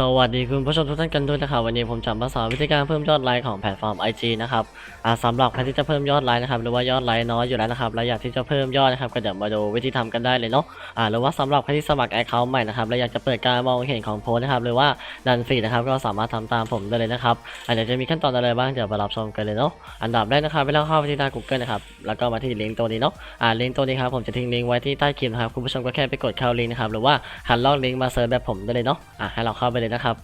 สวัสดีคุณผู้ชมทุกท่านกันด้วยนะครับ วันนี้ผมจะมาสอนวิธีการเพิ่มยอดไลค์ของแพลตฟอร์ม IG นะครับอ่าสำหรับใครที่จะเพิ่มยอดไลค์นะครับหรือว่ายอดไลค์น้อยอยู่แล้วนะครับและอยากที่จะเพิ่มยอดนะครับก็เดี๋ยวมาดูวิธีทำกันได้เลยเนาะอ่าหรือว่าสำหรับใครที่สมัครแอคเคาท์ใหม่นะครับและอยากจะเปิดการมองเห็นของโพสต์นะครับหรือว่าดันฟีดนะครับก็สามารถทำตามผมได้เลยนะครับอาเดี๋ยวจะมีขั้นตอนอะไรบ้างเดี๋ยวมารับชมกันเลยเนาะอันดับแรกนะครับเวลาเข้าไปที่หน้า Google นะครับแล้วก็มาที่ลิงก์ตัวนี้เนาะลิงก์ตัวนี้ครับผมจะทิ้งลิงก์ไว้ที่ใต้คลิปนะครับคุณผู้ชมก็แค่ไปกดเข้าลิงก์นะครับหรือว่าหันลอกลิงก์มาเซิร์ชแบบผมได้เลยเนาะให้เราเข้าไปเลยนะครับ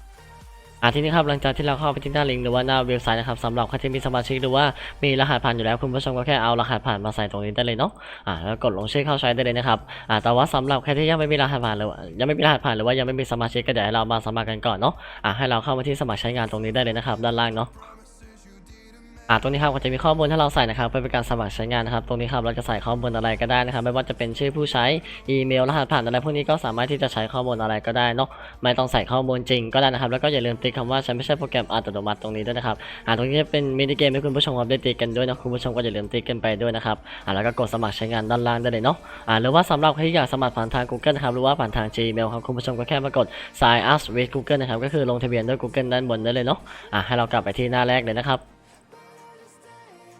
อาทีนี้ครับหลังจากที่เราเข้าไปที่หน้าลิงก์หรือว่าหน้าเว็บไซต์นะครับสำหรับใครที่มีสมาชิกหรือว่ามีรหัสผ่านอยู่แล้วคุณผู้ชมก็แค่เอารหัสผ่านมาใส่ตรงนี้ได้เลยเนาะอ่าแล้วกดลงชื่อเข้าใช้ได้เลยนะครับอ่าแต่ว่าสำหรับใครที่ยังไม่มีรหัสผ่านหรือยังไม่มีรหัสผ่านหรือว่ายังไม่มีสมาชิกก็เดี๋ยวให้เรามาสมัครกันก่อนเนาะอ่าให้เราเข้ามาที่สมัครใช้งานตรงนี้ได้เลยนะครับด้านล่างเนาะ อ่าตรงนี้ครับก็จะมีข้อมูลให้เราใส่นะครับเพื่อเป็นการสมัครใช้งานนะครับ ตรงนี้ครับเราจะใส่ข้อมูลอะไรก็ได้นะครับ ไม่ว่าจะเป็นชื่อผู้ใช้อีเมลรหัสผ่านอะไรพวกนี้ก็สามารถที่จะใช้ข้อมูลอะไรก็ได้เนาะไม่ต้องใส่ข้อมูลจริงก็ได้นะครับ แล้วก็อย่าลืมติ๊กคำว่าฉันไม่ใช่โปรแกรมอัตโนมัติตรงนี้ด้วยนะครับอ่าตรงนี้จะเป็นมินิเกมให้คุณผู้ชมครับได้ติกกันด้วยนะคุณผู้ชมก็อย่าลืมติ๊กกันไปด้วยนะครับอ่าแล้วก็กดสมัครใช้งานด้านล่างได้เลยเนาะอ่าหรือว่าสำหรับใครที่อยากสมัครผ่านทาง Google นะครับหรือว่าผ่านทาง Gmail ครับคุณผู้ชมก็แค่มากด sign up with Google นะครับก็คือลงทะเบียนด้วย Google ด้านบนได้เลยเนาะอ่าให้เรากลับไปที่หน้าแรกเลยนะครับ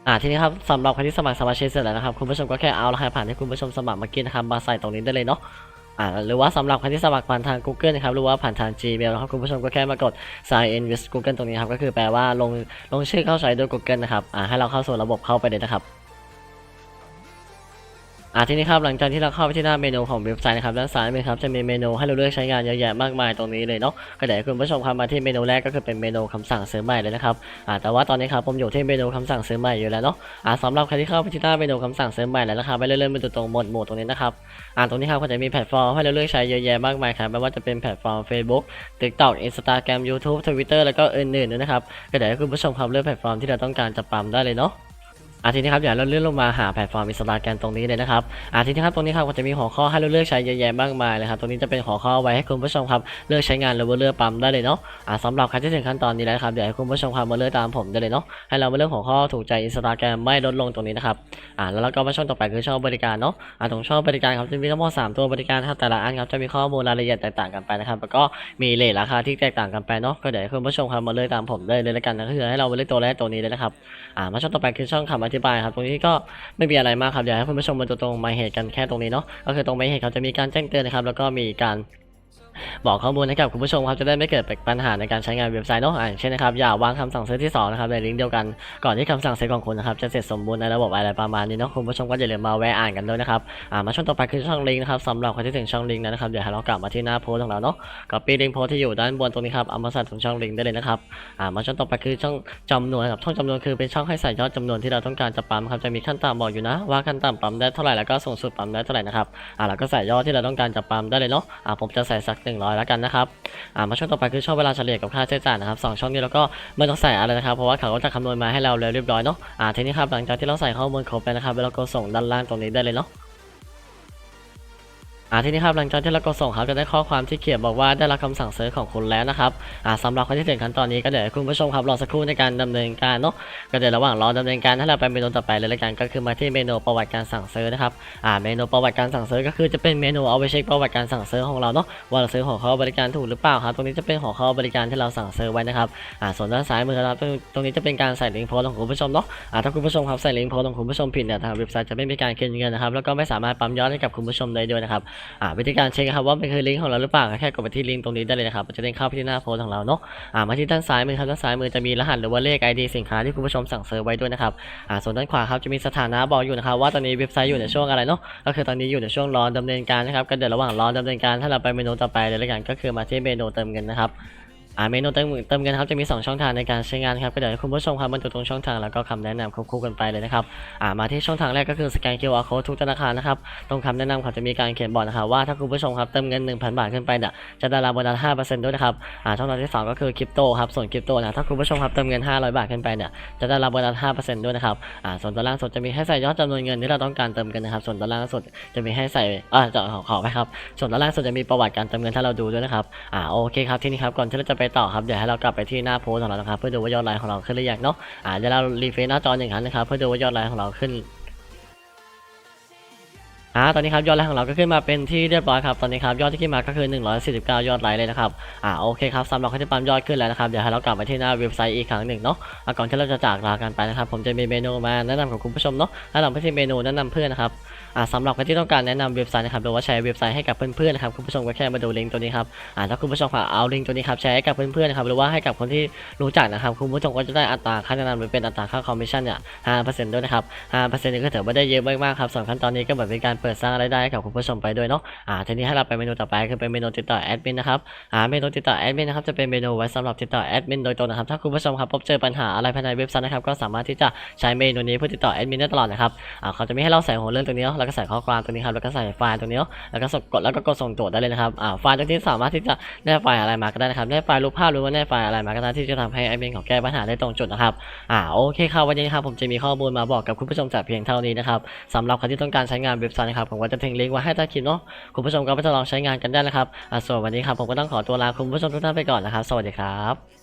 อ่าทีนี้ครับสำหรับใครที่สมัครสมาชิกเสร็จแล้วนะครับคุณผู้ชมก็แค่เอารหัสผ่านที่คุณผู้ชมสมัครเมื่อกี้นะครับมาใส่ตรงนี้ได้เลยเนาะอ่าหรือว่าสำหรับใครที่สมัครผ่านทาง Google นะครับหรือว่าผ่านทาง Gmail นะครับคุณผู้ชมก็แค่มากด sign in with Google ตรงนี้ครับก็คือแปลว่าลงลงชื่อเข้าใช้ด้วย Google นะครับอ่าให้เราเข้าสู่ระบบเข้าไปเลยนะครับ อ่าทีนี้ครับหลังจากที่เราเข้าไปที่หน้าเมนูของเว็บไซต์นะครับด้านซ้ายมือครับจะมีเมนูให้เราเลือกใช้งานเยอะแยะมากมายตรงนี้เลยเนาะก็เดี๋ยวคุณผู้ชมครับมาที่เมนูแรกก็คือเป็นเมนูคำสั่งซื้อใหม่เลยนะครับอ่าแต่ว่าตอนนี้ครับผมอยู่ที่เมนูคำสั่งซื้อใหม่อยู่แล้วเนาะอ่าสำหรับใครที่เข้าไปที่หน้าเมนูคำสั่งซื้อใหม่แล้วนะครับไปเรื่อยๆมาดูตรงหมวดหมู่ตรงนี้นะครับอ่าตรงนี้ครับก็จะมีแพลตฟอร์มให้เราเลือกใช้เยอะแยะมากมายครับไม่ว่าจะเป็นแพลตฟอร์ม Facebook TikTok Instagram YouTube Twitter แล้วก็อื่นๆด้วยนะครับก็เดี๋ยวคุณผู้ชมครับเลือกแพลตฟอร์มที่เราต้องการจะปั๊มได้เลยเนาะ อาทีนี้ครับเดี๋ยวเราเลื่อนลงมาหาแพลตฟอร์มอินสระกันตรงนี้เลยนะครับอาทีนี้ครับตรงนี้ครับก็จะมีหัวข้อให้เราเลือกใช้เยอะแยะมากมายเลยครับตรงนี้จะเป็นหัวข้อไว้ให้คุณผู้ชมครับเลือกใช้งานหรือว่าเลือกปั๊มได้เลยเนาะอ่าสำหรับใครที่ถึงขั้นตอนนี้แล้วครับเดี๋ยวให้คุณผู้ชมครับมาเลือกตามผมได้เลยเนาะให้เรามาเลือกหัวข้อถูกใจอินสตาแกรมไม่ลดลงตรงนี้นะครับอ่าแล้วเราก็มาช่องต่อไปคือช่องบริการเนาะอ่าตรงช่องบริการครับจะมีทั้งหมด3ตัวบริการครับแต่ละอันครับจะมีข้อมูลรายละเอียดแตกต่างกันไปนะครับแล้วก็มีเลทราคาที่แตกต่างกันไปเนาะก็เดี๋ยวให้คุณผู้ชมครับมาเลือกตามผมได้เลยแล้วกันนะก็คือให้เรามาเลือกตัวแรกตัวนี้เลยนะครับอ่ามาช่องต่อไปคือช่องคำธิบายครับตรงนี้ก็ไม่มีอะไรมากครับอยากให้คุณผู้ชมมาดูตรงมาเหตุกันแค่ตรงนี้เนาะก็คือตรงมาเหตุเขาจะมีการแจ้งเตือนนะครับแล้วก็มีการ บอกข้อมูลให้กับคุณผู้ชมครับจะได้ไม่เกิดปัญหาในการใช้งานเว็บไซต์เนาะอ่าเช่นนะครับอย่าวางคำสั่งซื้อที่สองนะครับในลิงก์เดียวกันก่อนที่คำสั่งซื้อของคุณนะครับจะเสร็จสมบูรณ์ในระบบอะไรประมาณนี้เนาะคุณผู้ชมก็อย่าลืมมาแวะอ่านกันด้วยนะครับอ่ามาช่องต่อไปคือช่องลิงก์นะครับสำหรับใครที่ถึงช่องลิงก์นะครับเดี๋ยวให้เรากลับมาที่หน้าโพสของเราเนาะก็ปีลิงก์โพสที่อยู่ด้านบนตรงนี้ครับเอามาใส่ตรงช่องลิงก์ได้เลยนะครับอ่ามาช่องต่อไปคือช่องจำนวนครับช่องจำนวนคือเป็นช่องให้ใส่ยอดจำนวนที่เราต้องการจะปั๊มครับจะมีขั้นต่ำบอกอยู่นะ ว่าขั้นต่ำปั๊มได้เท่าไหร่แล้วก็สูงสุดปั๊มได้เท่าไหร่นะครับอ่าเราก็ใส่ยอดที่เราต้องการจะปั๊มได้เลยเนาะอ่าผมจะใส่สัก100 แล้วกันนะครับอ่ามาช่องต่อไปคือช่องเวลาเฉลี่ยกับค่าใช้จ่ายนะครับสองช่องนี้เราก็ไม่ต้องใส่อะไรนะครับเพราะว่าเขาก็จะคำนวณมาให้เราเรียบร้อยเนาะอ่าทีนี้ครับหลังจากที่เราใส่ข้อมูลครบแล้วนะครับเราก็ส่งด้านล่างตรงนี้ได้เลยเนาะ อ่าทีนี้ครับหลังจากที่เรากดส่งครับจะได้ข้อความที่เขียนบอกว่าได้รับคำสั่งซื้อของคุณแล้วนะครับอ่าสำหรับคนที่ถึงขั้นตอนนี้ก็เดี๋ยวคุณผู้ชมครับรอสักครู่ในการดำเนินการเนาะก็เดี๋ยวระหว่างรอดำเนินการถ้าเราไปเมนูต่อไปเลยละกันก็คือมาที่เมนูประวัติการสั่งซื้อนะครับอ่าเมนูประวัติการสั่งซื้อก็คือจะเป็นเมนูเอาไปเช็คประวัติการสั่งซื้อของเราเนาะว่าเราซื้อหัวข้อบริการถูกหรือเปล่าครับตรงนี้จะเป็นหัวข้อบริการที่เราสั่งซื้อไว้นะครับอ่าส่วนด้านซ้ายมือครับตรงนี้จะเป็นการใส่ลิงก์โพสของคุณผู้ชมเนาะอ่าถ้าคุณผู้ชมครับใส่ลิงก์โพสของคุณผู้ชมผิดเนี่ยทางเว็บไซต์จะไม่มีการคืนเงินนะครับแล้วก็ไม่สามารถปั๊มยอดให้กับคุณผู้ชมได้ด้วยนะครับอ่าวิธีการเช็คครับว่ามันคือลิงก์ของเราหรือเปล่าก็แค่กดไปที่ลิงก์ตรงนี้ได้เลยนะครับมันจะเด้งเข้าไปที่หน้าโพสต์ของเราเนาะอ่ามาที่ด้านซ้ายมือครับด้านซ้ายมือจะมีรหัสหรือว่าเลข ID สินค้าที่คุณผู้ชมสั่งซื้อไว้ด้วยนะครับอ่าส่วนด้านขวาครับจะมีสถานะบอกอยู่นะครับว่าตอนนี้เว็บไซต์อยู่ในช่วงอะไรเนาะก็คือตอนนี้อยู่ในช่วงรอดำเนินการนะครับก็เดี๋ยวระหว่างรอดำเนินการถ้าเราไปเมนูต่อไปเลยละกันก็คือมาที่เมนูเติมเงินนะครับ อ่าเมนูเติมเงินเติมเงินครับจะมี 2 ช่องทางในการใช้งานครับก็เดี๋ยวคุณผู้ชมครับมาดูตรงช่องทางแล้วก็คำแนะนำควบคู่กันไปเลยนะครับอ่ามาที่ช่องทางแรกก็คือสแกน QR code ทุกธนาคารนะครับตรงคำแนะนำเขาจะมีการเขียนบอกนะครับว่าถ้าคุณผู้ชมครับเติมเงิน 1,000 บาทขึ้นไปเนี่ยจะได้รับโบนัส5%ด้วยนะครับอ่าช่องทางที่สองก็คือคริปโตครับส่วนคริปโตนะถ้าคุณผู้ชมครับเติมเงิน 500 บาทขึ้นไปเนี่ยจะได้รับโบนัส5%ด้วยนะครับอ่าส่วนด้านล่างสุดจะมีให้ใส่ยอดจำนวนเงินที่เราต้องการเติมกันนะครับส่วนด้านล่างสุดจะมีให้ใส่อ่าจะขอขอไปครับส่วนด้านล่างสุดจะมีประวัติการเติมเงินถ้าเราดูด้วยนะครับอ่าโอเคครับทีนี้ครับก่อนที่เราจะไปต่อครับ เดี๋ยวให้เรากลับไปที่หน้าโพสของเรานะครับ เพื่อดูว่ายอดไลค์ของเราขึ้นหรือยังเนาะอ่าเดี๋ยวเรารีเฟรชหน้าจอหนึ่งครั้งนะครับ เพื่อดูว่ายอดไลค์ของเราขึ้น อ่าตอนนี้ครับยอดไลค์ของเราก็ขึ้นมาเป็นที่เรียบร้อยครับตอนนี้ครับยอดที่ขึ้นมาก็คือ 149 ยอดไลค์เลยนะครับอ่าโอเคครับสำหรับคนที่ปั๊มยอดขึ้นแล้วนะครับเดี๋ยวให้เรากลับมาที่หน้าเว็บไซต์อีกครั้งหนึ่งเนาะก่อนที่เราจะจากลากันไปนะครับผมจะมีเมนูมาแนะนำกับคุณผู้ชมเนาะแนะนำไปที่เมนูแนะนำเพื่อนนะครับอ่าสำหรับคนที่ต้องการแนะนำเว็บไซต์นะครับหรือว่าแชร์เว็บไซต์ให้กับเพื่อนๆนะครับคุณผู้ชมก็แค่มาดูลิงก์ตัวนี้ครับอ่าถ้าคุณผู้ชมค่ะเอาลิงก์ตัวนี้ครับแชร์ให้กับเพื่อนๆนะครับหรือว่าให้กับคนที่รู้จักนะครับคุณผู้ชมก็จะได้อัตราค่าแนะนำหรือเป็นอัตราค่าคอมมิชชั่นเนี่ย5%ด้วยนะครับ5%นี่ก็ถือว่าได้เยอะมากๆครับส่วนขั้นตอนนี้ก็เหมือนเป็นการเปิดสร้างรายได้ให้กับคุณผู้ชมไปด้วยเนาะอ่าทีนี้ให้เราไปเมนูต่อไปคือเป็นเมนูติดต่อแอดมินนะครับอ่าเมนูติดต่อแอดมินนะครับจะเป็นเมนูไว้สำหรับติดต่อแอดมินโดยตรงนะครับถ้าคุณผู้ชมครับพบเจอปัญหาอะไรภายในเว็บไซต์นะครับก็สามารถที่จะใช้เมนูนี้เพื่อติดต่อแอดมินได้ตลอดนะครับอ่าเขาจะมีให้เราใส่หัวเรื่องตรงนี้เนาะแล้วก็ใส่ข้อความตรงนี้ครับแล้วก็ใส่ไฟล์ตรงนี้เนาะแล้วก็สกดแล้วก็กดส่งตรวจได้เลยนะครับอ่าไฟล์ตรงนี้สามารถที่จะได้ไฟล์อะไรมาก็ได้นะครับได้ไฟล์รูปภาพหรือว่าได้ไฟล์อะไรมาก็ได้ที่จะทำให้แอดมินของแก้ปัญหาได้ตรงจุดนะครับอ่าโอเคครับวันนี้ครับผมจะมีข้อมูลมาบอกกับคุณผู้ชมแต่เพียงเท่านี้นะครับสำหรับใครที่ต้องการใช้งานเว็บไซต์นะครับผมก็จะทิ้งลิงก์ไว้ให้ใต้คลิปเนาะคุณผู้ชมก็ไปทดลองใช้งานกันได้นะครับอะส่วนวันนี้ครับผมก็ต้องขอตัวลาคุณผู้ชมทุกท่านไปก่อนนะครับ สวัสดีครับ